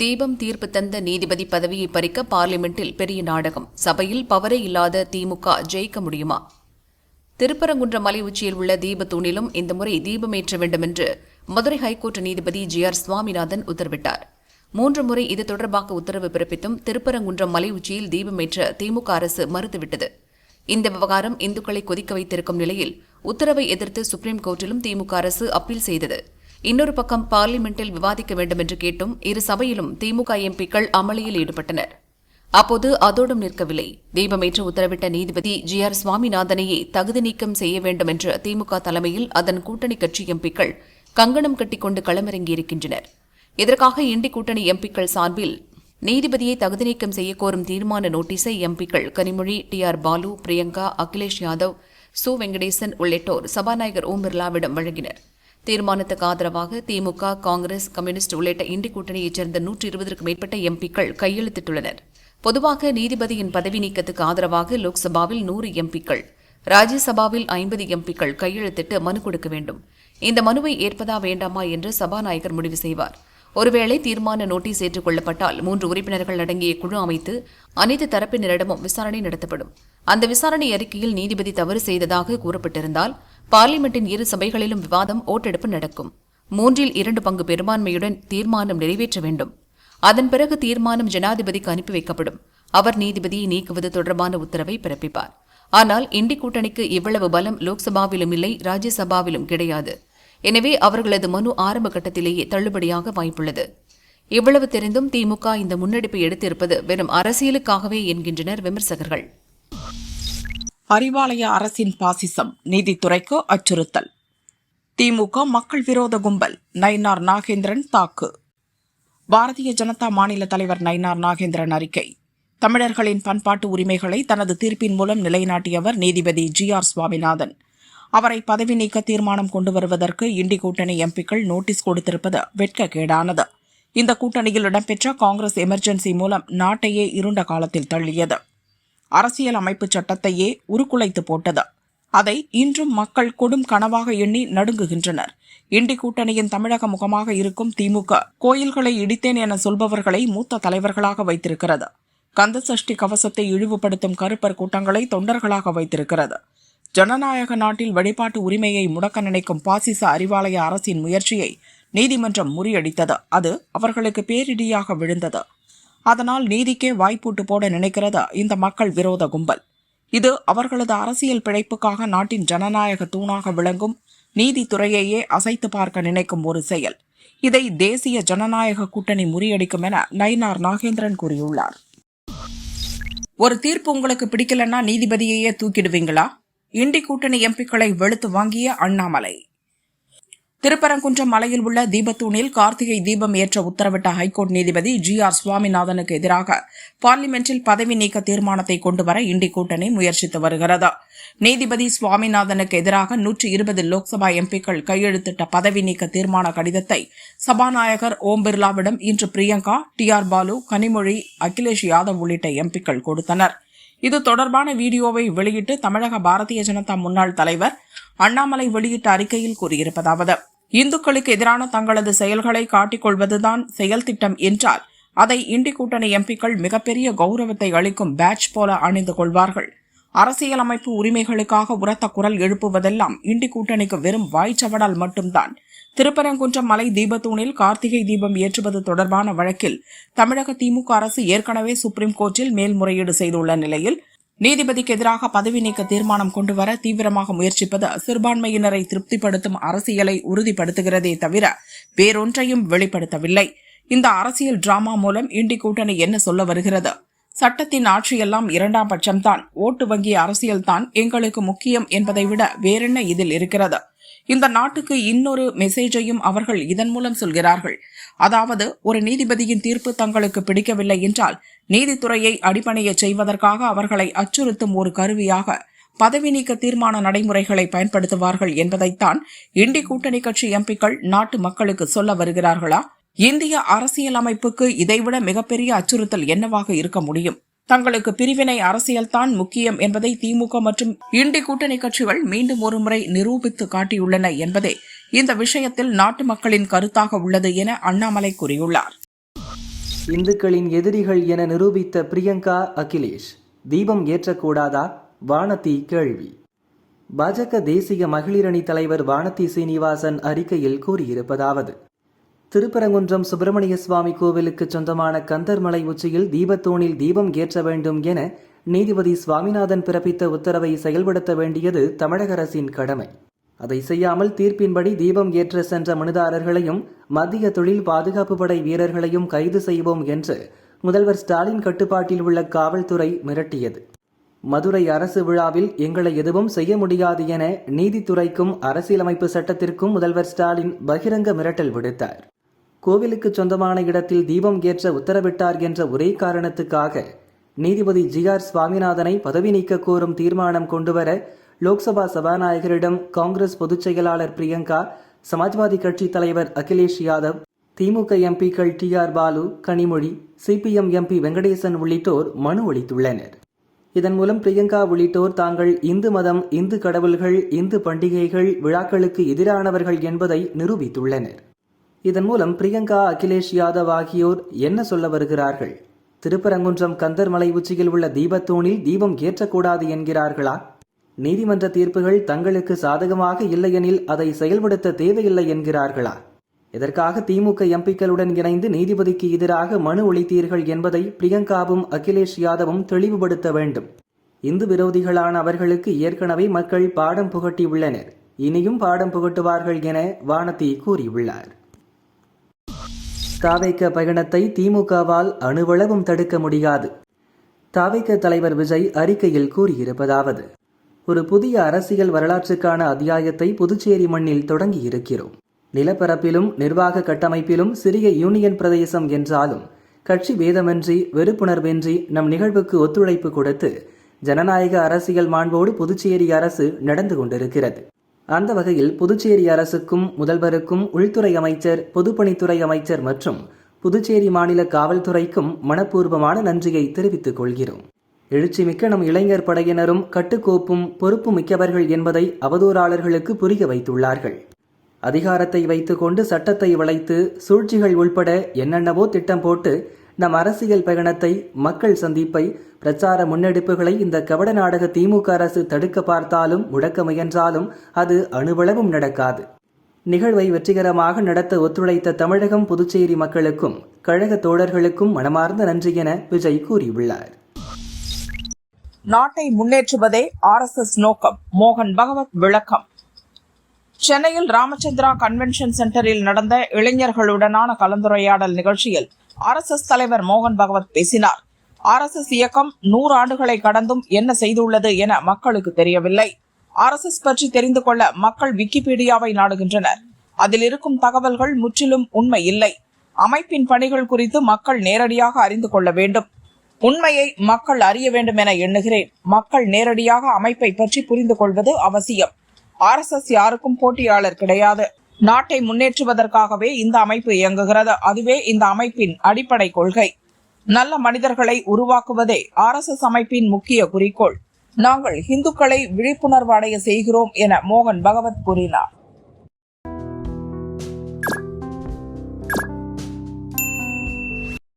தீபம் தீர்ப்பு தந்த நீதிபதி பதவியை பறிக்க பார்லிமெண்டில் பெரிய நாடகம். சபையில் பவரே இல்லாத திமுக ஜெயிக்க முடியுமா? திருப்பரங்குன்றம் மலை உச்சியில் உள்ள தீபத்தூணிலும் இந்த முறை தீபமேற்ற வேண்டும் என்று மதுரை ஹைகோர்ட் நீதிபதி ஜி ஆர் சுவாமிநாதன் உத்தரவிட்டார். மூன்று முறை இது தொடர்பாக உத்தரவு பிறப்பித்தும் திருப்பரங்குன்றம் மலை உச்சியில் தீபமேற்ற திமுக அரசு மறுத்துவிட்டது. இந்த விவகாரம் இந்துக்களை கொதிக்க வைத்திருக்கும் நிலையில் உத்தரவை எதிர்த்து சுப்ரீம் கோர்ட்டிலும் திமுக அரசு அப்பீல் செய்தது. இன்னொரு பக்கம் பார்லிமெண்டில் விவாதிக்க வேண்டும் என்று கேட்டும் இரு சபையிலும் திமுக எம்பிக்கள் அமளியில் ஈடுபட்டனர். அப்போது அதோடும் நிற்கவில்லை. தீபமேற்று உத்தரவிட்ட நீதிபதி ஜி ஆர் சுவாமிநாதனையே தகுதி நீக்கம் செய்ய வேண்டும் என்று திமுக தலைமையில் அதன் கூட்டணி கட்சி எம்பிக்கள் கங்கணம் கட்டிக்கொண்டு களமிறங்கியிருக்கின்றனர். இதற்காக இண்டி கூட்டணி எம்பிக்கள் சார்பில் நீதிபதியை தகுதி நீக்கம் செய்ய கோரும் தீர்மான நோட்டீஸை எம்பிக்கள் கனிமொழி டி ஆர் பாலு பிரியங்கா அகிலேஷ் யாதவ் சு. வெங்கடேசன் உள்ளிட்டோர் சபாநாயகர் ஓம் பிர்லாவிடம் வழங்கினர். தீர்மானத்துக்கு ஆதரவாக திமுக காங்கிரஸ் கம்யூனிஸ்ட் உள்ளிட்ட இண்டி கூட்டணியைச் சேர்ந்த நூற்றி இருபதற்கும் மேற்பட்ட எம்பிக்கள் கையெழுத்திட்டுள்ளனர். பொதுவாக நீதிபதியின் பதவி நீக்கத்துக்கு ஆதரவாக லோக்சபாவில் நூறு எம்பிக்கள் ராஜ்யசபாவில் ஐம்பது எம்பிக்கள் கையெழுத்திட்டு மனு கொடுக்க வேண்டும். இந்த மனுவை ஏற்பதா வேண்டாமா என்று சபாநாயகர் முடிவு செய்வார். ஒருவேளை தீர்மான நோட்டீஸ் ஏற்றுக்கொள்ளப்பட்டால் மூன்று உறுப்பினர்கள் அடங்கிய குழு அமைத்து அனைத்து தரப்பினரிடமும் விசாரணை நடத்தப்படும். அந்த விசாரணை அறிக்கையில் நீதிபதி தவறு செய்ததாக கூறப்பட்டிருந்தால் பார்லிமெண்டின் இரு சபைகளிலும் விவாதம் ஓட்டெடுப்பு நடக்கும். மூன்றில் இரண்டு பங்கு பெரும்பான்மையுடன் தீர்மானம் நிறைவேற்ற வேண்டும். அதன் பிறகு தீர்மானம் ஜனாதிபதிக்கு அனுப்பி வைக்கப்படும். அவர் நீதிபதியை நீக்குவது தொடர்பான உத்தரவை பிறப்பிப்பார். ஆனால் இண்டி கூட்டணிக்கு இவ்வளவு பலம் லோக்சபாவிலும் இல்லை ராஜ்யசபாவிலும் கிடையாது. எனவே அவர்களது மனு ஆரம்ப கட்டத்திலேயே தள்ளுபடியாக வாய்ப்புள்ளது. இவ்வளவு தெரிந்தும் திமுக இந்த முன்னெடுப்பை எடுத்திருப்பது வெறும் அரசியலுக்காகவே என்கின்றனர் விமர்சகர்கள். அறிவாலய அரசின் பாசிசம் நீதித்துறைக்கு அச்சுறுத்தல். திமுக மக்கள் விரோத கும்பல் நயினார் நாகேந்திரன் தாக்கு. பாரதிய ஜனதா மாநில தலைவர் நயினார் நாகேந்திரன் அறிக்கை. தமிழர்களின் பண்பாட்டு உரிமைகளை தனது தீர்ப்பின் மூலம் நிலைநாட்டியவர் நீதிபதி ஜி ஆர் சுவாமிநாதன். அவரை பதவி நீக்க தீர்மானம் கொண்டு வருவதற்கு இண்டி கூட்டணி எம்பிக்கள் நோட்டீஸ் கொடுத்திருப்பது வெட்கக்கேடானது. இந்த கூட்டணியில் இடம்பெற்ற காங்கிரஸ் எமர்ஜென்சி மூலம் நாட்டையே இருண்ட காலத்தில் தள்ளியது. அரசியல் அமைப்பு சட்டத்தையே உருக்குலைத்து போட்டது. அதை இன்றும் மக்கள் கொடும் கனவாக எண்ணி நடுங்குகின்றனர். இண்டி கூட்டணியின் தமிழக முகமாக இருக்கும் திமுக கோயில்களை இடித்தேன் என சொல்பவர்களை மூத்த தலைவர்களாக வைத்திருக்கிறது. கந்த சஷ்டி கவசத்தை இழிவுபடுத்தும் கருப்பர் கூட்டங்களை தொண்டர்களாக வைத்திருக்கிறது. ஜனநாயக நாட்டில் வழிபாட்டு உரிமையை முடக்க நினைக்கும் பாசிச அறிவாலய அரசின் முயற்சியை நீதிமன்றம் முறியடித்தது. அது அவர்களுக்கு பேரிடியாக விழுந்தது. அதனால் நீதிக்கே வாய்ப்பூட்டு போட நினைக்கிறது இந்த மக்கள் விரோத கும்பல்? இது அவர்களது அரசியல் பிழைப்புக்காக நாட்டின் ஜனநாயக தூணாக விளங்கும் நீதித்துறையையே அசைத்து பார்க்க நினைக்கும் ஒரு செயல். இதை தேசிய ஜனநாயக கூட்டணி முறியடிக்கும் என நயினார் நாகேந்திரன் கூறியுள்ளார். ஒரு தீர்ப்பு உங்களுக்கு பிடிக்கலன்னா நீதிபதியையே தூக்கிடுவீங்களா? இண்டி கூட்டணி எம்பிக்களை வெளுத்து வாங்கிய அண்ணாமலை. திருப்பரங்குன்றம் மலையில் உள்ள தீபத்தூணில் கார்த்திகை தீபம் ஏற்ற உத்தரவிட்ட ஹைகோர்ட் நீதிபதி ஜி ஆர் சுவாமிநாதனுக்கு எதிராக பார்லிமெண்டில் பதவி நீக்க தீர்மானத்தை கொண்டுவர இண்டி கூட்டணி முயற்சித்து வருகிறது. நீதிபதி சுவாமிநாதனுக்கு எதிராக நூற்றி இருபது லோக்சபா எம்பிக்கள் கையெழுத்திட்ட பதவி நீக்க தீர்மான கடிதத்தை சபாநாயகர் ஓம் பிர்லாவிடம் இன்று பிரியங்கா டி ஆர் பாலு கனிமொழி அகிலேஷ் யாதவ் உள்ளிட்ட எம்பிக்கள் கொடுத்தனர். இது தொடர்பான வீடியோவை வெளியிட்டு தமிழக பாரதிய ஜனதா முன்னாள் தலைவர் அண்ணாமலை வெளியிட்ட அறிக்கையில் கூறியிருப்பதாவது இந்துக்களுக்கு எதிரான தங்களது செயல்களை காட்டிக்கொள்வதுதான் செயல் திட்டம் என்றால் அதை இண்டி கூட்டணி எம்பிக்கள் மிகப்பெரிய கௌரவத்தை அளிக்கும் பேட்ச் போல அணிந்து கொள்வார்கள். அரசியலமைப்பு உரிமைகளுக்காக உரத்த குரல் எழுப்புவதெல்லாம் இண்டி கூட்டணிக்கு வெறும் வாய்ச்சவடால் மட்டும்தான். திருப்பரங்குன்றம் மலை தீபத்தூணில் கார்த்திகை தீபம் ஏற்றுவது தொடர்பான வழக்கில் தமிழக திமுக அரசு ஏற்கனவே சுப்ரீம் கோர்ட்டில் மேல்முறையீடு செய்துள்ள நிலையில் நீதிபதிக்கு எதிராக பதவி நீக்க தீர்மானம் கொண்டுவர தீவிரமாக முயற்சிப்பது சிறுபான்மையினரை திருப்திப்படுத்தும் அரசியலை உறுதிப்படுத்துகிறதே தவிர வேறொன்றையும் வெளிப்படுத்தவில்லை. இந்த அரசியல் டிராமா மூலம் இண்டி கூட்டணி என்ன சொல்ல வருகிறது? சட்டத்தின் ஆட்சியெல்லாம் இரண்டாம் பட்சம்தான். ஓட்டு வங்கி அரசியல்தான் எங்களுக்கு முக்கியம் என்பதை விட வேறென்ன இதில் இருக்கிறது? இந்த நாட்டுக்கு இன்னொரு மெசேஜையும் அவர்கள் இதன் மூலம் சொல்கிறார்கள். அதாவது ஒரு நீதிபதியின் தீர்ப்பு தங்களுக்கு பிடிக்கவில்லை என்றால் நீதித்துறையை அடிப்பணைய செய்வதற்காக அவர்களை அச்சுறுத்தும் ஒரு கருவியாக பதவி நீக்க தீர்மான நடைமுறைகளை பயன்படுத்துவார்கள் என்பதைத்தான் இண்டி கூட்டணி கட்சி எம்பிக்கள் நாட்டு மக்களுக்கு சொல்ல வருகிறார்களா? இந்திய அரசியல் அமைப்புக்கு இதைவிட மிகப்பெரிய அச்சுறுத்தல் என்னவாக இருக்க முடியும்? தங்களுக்கு பிரிவினை அரசியல்தான் முக்கியம் என்பதை திமுக மற்றும் இண்டி கூட்டணி கட்சிகள் மீண்டும் ஒருமுறை நிரூபித்து காட்டியுள்ளன என்பதே இந்த விஷயத்தில் நாட்டு மக்களின் கருத்தாக உள்ளது என அண்ணாமலை கூறியுள்ளார். இந்துக்களின் எதிரிகள் என நிரூபித்த பிரியங்கா அகிலேஷ் தீபம் ஏற்றக்கூடாதா? வானதி கேள்வி. பாஜக தேசிய மகளிரணி தலைவர் வானதி சீனிவாசன் அறிக்கையில் கூறியிருப்பதாவது திருப்பரங்குன்றம் சுப்பிரமணிய சுவாமி கோவிலுக்கு சொந்தமான கந்தர்மலை உச்சியில் தீபத்தூணில் தீபம் ஏற்ற வேண்டும் என நீதிபதி சுவாமிநாதன் பிறப்பித்த உத்தரவை செயல்படுத்த வேண்டியது தமிழக அரசின் கடமை. அதை செய்யாமல் தீர்ப்பின்படி தீபம் ஏற்ற சென்ற மனுதாரர்களையும் மத்திய தொழில் பாதுகாப்பு படை வீரர்களையும் கைது செய்வோம் என்று முதல்வர் ஸ்டாலின் கட்டுப்பாட்டில் உள்ள காவல்துறை மிரட்டியது. மதுரை அரசு விழாவில் எங்களை எதுவும் செய்ய முடியாது என நீதித்துறைக்கும் அரசியலமைப்பு சட்டத்திற்கும் முதல்வர் ஸ்டாலின் பகிரங்க மிரட்டல் விடுத்தார். கோவிலுக்கு சொந்தமான இடத்தில் தீபம் ஏற்ற உத்தரவிட்டார் என்ற ஒரே காரணத்துக்காக நீதிபதி ஜி ஆர் சுவாமிநாதனை பதவி நீக்க கோரும் தீர்மானம் கொண்டுவர லோக்சபா சபாநாயகரிடம் காங்கிரஸ் பொதுச் செயலாளர் பிரியங்கா சமாஜ்வாதி கட்சி தலைவர் அகிலேஷ் யாதவ் திமுக எம்பிக்கள் T R Balu Kanimozhi CPM MP Venkatesan உள்ளிட்டோர் மனு அளித்துள்ளனர். இதன் மூலம் பிரியங்கா உள்ளிட்டோர் தாங்கள் இந்து மதம் இந்து கடவுள்கள் இந்து பண்டிகைகள் விழாக்களுக்கு எதிரானவர்கள் என்பதை நிரூபித்துள்ளனர். இதன் மூலம் பிரியங்கா அகிலேஷ் யாதவ் ஆகியோர் என்ன சொல்ல வருகிறார்கள்? திருப்பரங்குன்றம் கந்தர்மலை உச்சியில் உள்ள தீபத்தூணில் தீபம் ஏற்றக்கூடாது என்கிறார்களா? நீதிமன்ற தீர்ப்புகள் தங்களுக்கு சாதகமாக இல்லையெனில் அதை செயல்படுத்த தேவையில்லை என்கிறார்களா? இதற்காக திமுக எம்பிக்களுடன் இணைந்து நீதிபதிக்கு எதிராக மனு ஒழித்தீர்கள் என்பதை பிரியங்காவும் அகிலேஷ் யாதவும் தெளிவுபடுத்த வேண்டும். இந்து விரோதிகளான அவர்களுக்கு ஏற்கனவே மக்கள் பாடம் புகட்டியுள்ளனர். இனியும் பாடம் புகட்டுவார்கள் என வானதி கூறியுள்ளார். தாவைக்க பயணத்தை திமுகவால் அணுவளவும் தடுக்க முடியாது. தாவைக்க தலைவர் விஜய் அறிக்கையில் கூறியிருப்பதாவது ஒரு புதிய அரசியல் வரலாற்றுக்கான அத்தியாயத்தை புதுச்சேரி மண்ணில் தொடங்கியிருக்கிறோம். நிலப்பரப்பிலும் நிர்வாக கட்டமைப்பிலும் சிறிய யூனியன் பிரதேசம் என்றாலும் கட்சி வேதமின்றி வெறுப்புணர்வின்றி நம் நிகழ்வுக்கு ஒத்துழைப்பு கொடுத்து ஜனநாயக அரசியல் மாண்போடு புதுச்சேரி அரசு நடந்து கொண்டிருக்கிறது. அந்த வகையில் புதுச்சேரி அரசுக்கும் முதல்வருக்கும் உள்துறை அமைச்சர் பொதுப்பணித்துறை அமைச்சர் மற்றும் புதுச்சேரி மாநில காவல்துறைக்கும் மனப்பூர்வமான நன்றியை தெரிவித்துக் கொள்கிறோம். எழுச்சிமிக்க நம் இளைஞர் படையினரும் கட்டுக்கோப்பும் பொறுப்பு மிக்கவர்கள் என்பதை அவதூறாளர்களுக்கு புரிய வைத்துள்ளார்கள். அதிகாரத்தை வைத்துக்கொண்டு சட்டத்தை வளைத்து சூழ்ச்சிகள் உள்பட என்னென்னவோ திட்டம் போட்டு நம் அரசியல் பயணத்தை மக்கள் சந்திப்பை பிரச்சார முன்னெடுப்புகளை இந்த கபட நாடக திமுக அரசு தடுக்க பார்த்தாலும் முடக்க முயன்றாலும் அது அணுவளவும் நடக்காது. நிகழ்வை வெற்றிகரமாக நடத்த ஒத்துழைத்த தமிழகம் புதுச்சேரி மக்களுக்கும் கழக தோழர்களுக்கும் மனமார்ந்த நன்றி என விஜய் கூறியுள்ளார். நாட்டை முன்னேற்றுவதே ஆர்எஸ்எஸ் நோக்கம். மோகன் பகவத் விளக்கம். சென்னையில் ராமச்சந்திரா கன்வென்ஷன் சென்டரில் நடந்த இளைஞர்களுடனான கலந்துரையாடல் நிகழ்ச்சியில் ஆர்எஸ்எஸ் தலைவர் மோகன் பகவத் பேசினார். ஆர்எஸ்எஸ் இயக்கம் நூறு ஆண்டுகளை கடந்தும் என்ன செய்துள்ளது என மக்களுக்கு தெரியவில்லை. ஆர்எஸ்எஸ் பற்றி தெரிந்து கொள்ள மக்கள் விக்கிபீடியாவை நாடுகின்றனர். அதில் இருக்கும் தகவல்கள் முற்றிலும் உண்மை இல்லை. அமைப்பின் பணிகள் குறித்து மக்கள் நேரடியாக அறிந்து கொள்ள வேண்டும். உண்மையை மக்கள் அறிய வேண்டும் என எண்ணுகிறேன். மக்கள் நேரடியாக அமைப்பை பற்றி புரிந்து கொள்வது அவசியம். ஆர்எஸ்எஸ் யாருக்கும் போட்டியாளர் கிடையாது. நாட்டை முன்னேற்றுவதற்காகவே இந்த அமைப்பு இயங்குகிறது. அதுவே இந்த அமைப்பின் அடிப்படை கொள்கை. நல்ல மனிதர்களை உருவாக்குவதே ஆர்எஸ்எஸ் அமைப்பின் முக்கிய குறிக்கோள். நாங்கள் இந்துக்களை விழிப்புணர்வு அடைய செய்கிறோம் என மோகன் பகவத் கூறினார்.